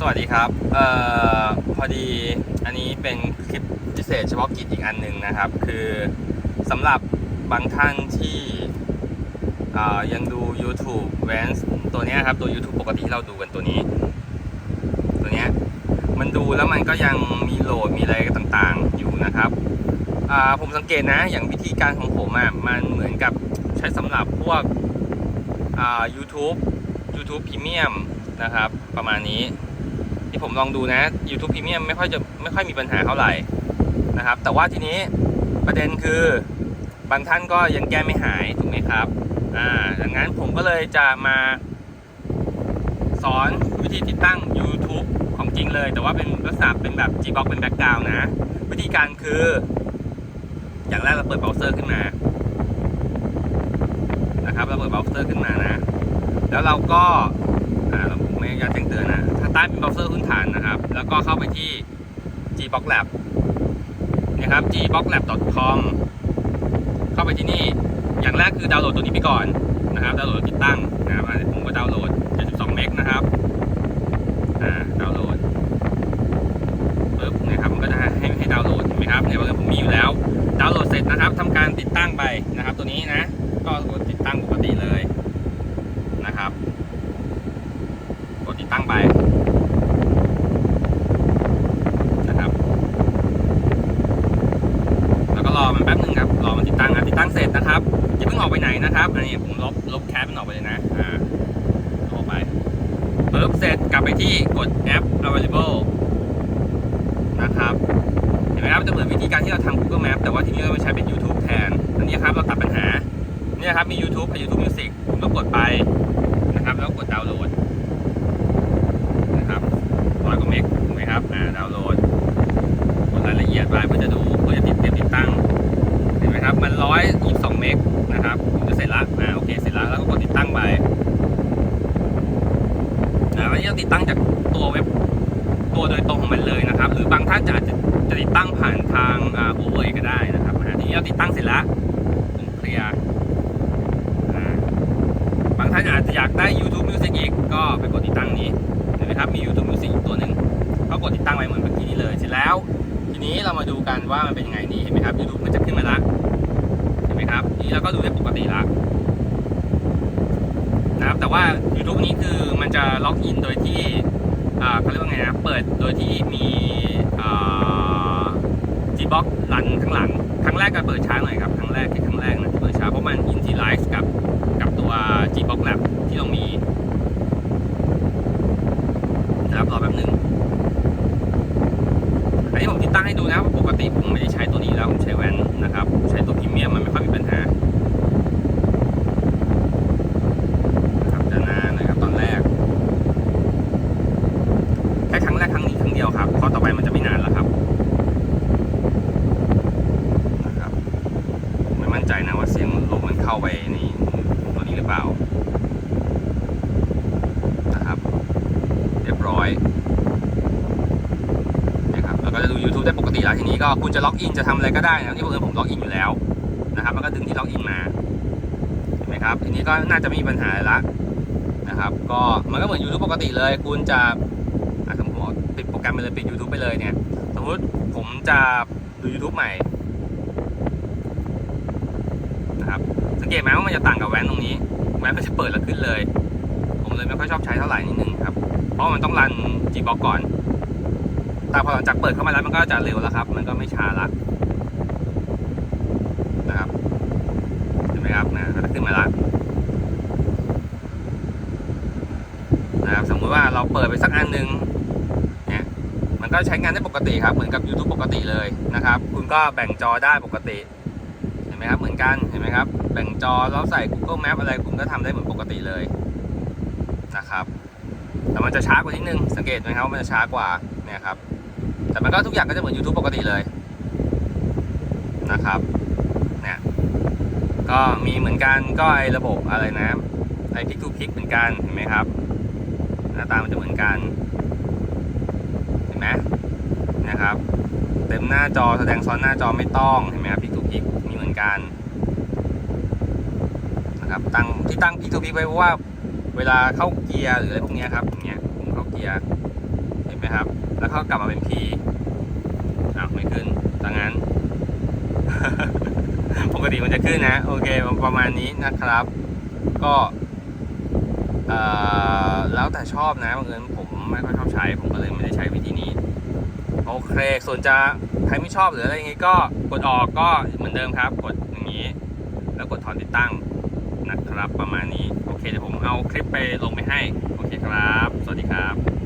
สวัสดีครับเอ่อพอดีอันนี้เป็นคลิปพิเศษเฉพาะกิจอีกอันหนึ่งนะครับ คือสำหรับบางท่านที่ยังดู YouTube v a n s ตัวนี้ครับ ตัว YouTube ปกติที่เราดูกันตัวนี้ ตัวเนี้ยมันดูแล้วมันก็ยังมีโหลดมีอะไรต่างๆอยู่นะครับผมสังเกตนะอย่างวิธีการของผมอะมันเหมือนกับใช้สำหรับพวก YouTube YouTube Premium นะครับ ประมาณนี้ ที่ผมลองดูนะ YouTube Premium ไม่ค่อยจะไม่ค่อยมีปัญหาเท่าไหร่นะครับ แต่ว่าทีนี้ประเด็นคือบางท่านก็ยังแก้ไม่หายถูกไหมครับอ่าดังนั้นผมก็เลยจะมาสอนวิธีติดตั้ง YouTube ของจริงเลย แต่ว่าเป็นลักษณะเป็นแบบ Gbox เป็นแบ็กกราวน์นะวิธีการคือ อย่างแรกเราเปิดเบราว์เซอร์ขึ้นมานะครับเราเปิดเบราว์เซอร์ขึ้นมานะ แล้วเราก็อ่าเราไม่อนุญาตแจ้งเตือนนะ ใต้เป็นเบราว์เซอร์พื้นฐานนะครับ แล้วก็เข้าไปที่ gbox lab นะครับ gboxlab.com เข้าไปที่นี่ อย่างแรกคือดาวน์โหลดตัวนี้ไปก่อนนะครับ ดาวน์โหลดติดตั้งนะครับผมก็ดาวน์โหลด 72 เมกนะครับ อ่า ดาวน์โหลดปึ๊บนะครับ มันก็จะให้ให้ดาวน์โหลดเห็นไหมครับเนี่ยว่าผมมีอยู่แล้ว ดาวน์โหลดเสร็จนะครับทำการติดตั้งไปนะครับ ตัวนี้นะ ก็ติดตั้งปกติเลยนะครับ กดติดตั้งไปนะครับ แล้วก็รอมันแป๊บหนึ่งครับ รอมันติดตั้งนะติดตั้งเสร็จนะครับ ออกไปไหนนะครับอันนี้ผมลบลบแคปมันออกไปเลยนะอ่าลบออกไปปึ๊บเสร็จกลับไปที่กดแอป available นะครับเห็นไหมครับจะเหมือนวิธีการที่เราทำ Google Map แต่ว่าทีนี้เราไปใช้เป็น YouTube แทนอันนี้ครับเราตัดปัญหาเนี่ยครับมี YouTube กับ YouTube Music ผมก็กดไปนะครับ แล้วกดดาวน์โหลดนะครับร้อยกว่าเมกถูกไหมครับอ่าดาวน์โหลดกดรายละเอียดไปเพื่อจะดูเพื่อจะติด เมกนะครับผมจะเสร็จละอ่าโอเคเสร็จล้วแล้วก็กดติดตั้งไปนะวันนี้เราติดตั้งจากตัวเว็บตัวโดยตรงของมันเลยนะครับ หรือบางท่านจะอาจจะจะติดตั้งผ่านทางอ่าโอเวอร์ก็ได้นะครับอ่าทีนี้เราติดตั้งเสร็จล้วผมเคลียร์บางท่านอาจจะอยากได้ YouTube Music อีกก็ไปกดติดตั้งนี้เห็นไหมครับมี YouTube Music อีกตัวหนึ่งก็กดติดตั้งไว้เหมือนเมื่อกี้นี้เลยเสร็จแล้ว ทีนี้เรามาดูกันว่ามันเป็นยังไงนี่เห็นไหมครับ YouTube มันจะขึ้นมาละ นะครับ นี่เราก็ดูได้ปกติละนะครับแต่ว่า YouTube นี้คือมันจะล็อกอินโดยที่เขาเรียกว่าไงนะเปิดโดยที่มีอ่า Gbox รันข้างหลัง ครั้งแรกก็เปิดช้าหน่อยครับ ครั้งแรกที่ครั้งแรกนะมันอินทีไลซ์กับกับตัว Gbox Lab ที่เรามี นะครับรอแป๊บหนึ่งอันนี้ผมติดตั้งให้ดูนะว่าปกติผมไม่ได้ใช้ตัวนี้แล้วผมใช้แวนนะครับ ใช้ตัวพรีเมียมมันไม่ค่อยมีปัญหานะครับจะนานนะครับตอนแรก แค่ครั้งแรกครั้งนี้ครั้งเดียวครับเพราะต่อไปมันจะไม่นานแล้วครับนะครับไม่มั่นใจนะว่าเสียงลมมันเข้าไปในตัวนี้หรือเปล่านะครับเรียบร้อยนะครับแล้วก็จะดู YouTube ได้ปกติแล้วทีนี้ก็คุณจะล็อกอินจะทำอะไรก็ได้นะที่ผมผมล็อกอินอยู่แล้วนะครับมันก็ดึงที่ล็อกอินมาเห็นไหมครับทีนี้ก็น่าจะไม่มีปัญหาละนะครับ ก็มันก็เหมือน YouTube ปกติเลย คุณจะ ปิดโปรแกรมไปเลยปิด YouTube ไปเลยเนี่ย สมมติผมจะดู YouTube ใหม่นะครับสังเกตไหมว่ามันจะต่างกับแว้นตรงนี้ แว้นมันจะเปิดแล้วขึ้นเลย ผมเลยไม่ค่อยชอบใช้เท่าไหร่นิดนึงครับ เพราะมันต้องรัน Gbox ก่อน แต่พอหลังจากเปิดเข้ามาแล้วมันก็จะเร็วแล้วครับ มันก็ไม่ช้าละนะครับเห็นไหมครับนะก็จะขึ้นมาละนะครับสมมติว่าเราเปิดไปสักอันหนึ่ง มันก็ใช้งานได้ปกติครับ เหมือนกับ YouTube ปกติเลยนะครับ คุณก็แบ่งจอได้ปกติ เห็นไหมครับ เหมือนกัน เห็นไหมครับ แบ่งจอแล้วใส่ Google Map อะไร คุณก็ทำได้เหมือนปกติเลยนะครับ แต่มันจะช้ากว่านิดนึง สังเกตไหมครับว่ามันจะช้ากว่าเนี่ยครับ แต่มันก็ทุกอย่างก็จะเหมือน YouTube ปกติเลยนะครับ เนี่ย ก็มีเหมือนกันก็ไอระบบอะไรนะ ไอพิกทูพิกเหมือนกัน เห็นไหมครับ หน้าตามันจะเหมือนกัน นไหมนะครับ เต็มหน้าจอแสดงซ้อนหน้าจอไม่ต้องเห็นไหมครับพิกทูพิกมีเหมือนกันนะครับตั้งที่ตั้งพิกทูพิกไว้เพราะว่า เวลาเข้าเกียร์หรืออะไรพวกนี้ครับอย่างเงี้ยผมเข้าเกียร์เห็นไหมครับ แล้วก็กลับมาเป็น P อ้าวไม่ขึ้นดังนั้นปกติมันจะขึ้นนะ โอเคประมาณนี้นะครับ ก็ แล้วแต่ชอบนะบางเอิญผมไม่ค่อยชอบใช้ ผมก็เลยไม่ได้ใช้วิธีนี้ โอเค ส่วนจะใครไม่ชอบหรืออะไรอย่างงี้ก็กดออกก็เหมือนเดิมครับ กดอย่างนี้ แล้วกดถอนติดตั้งนะครับประมาณนี้ โอเคเดี๋ยวผมเอาคลิปไปลงไปให้ โอเคครับ สวัสดีครับ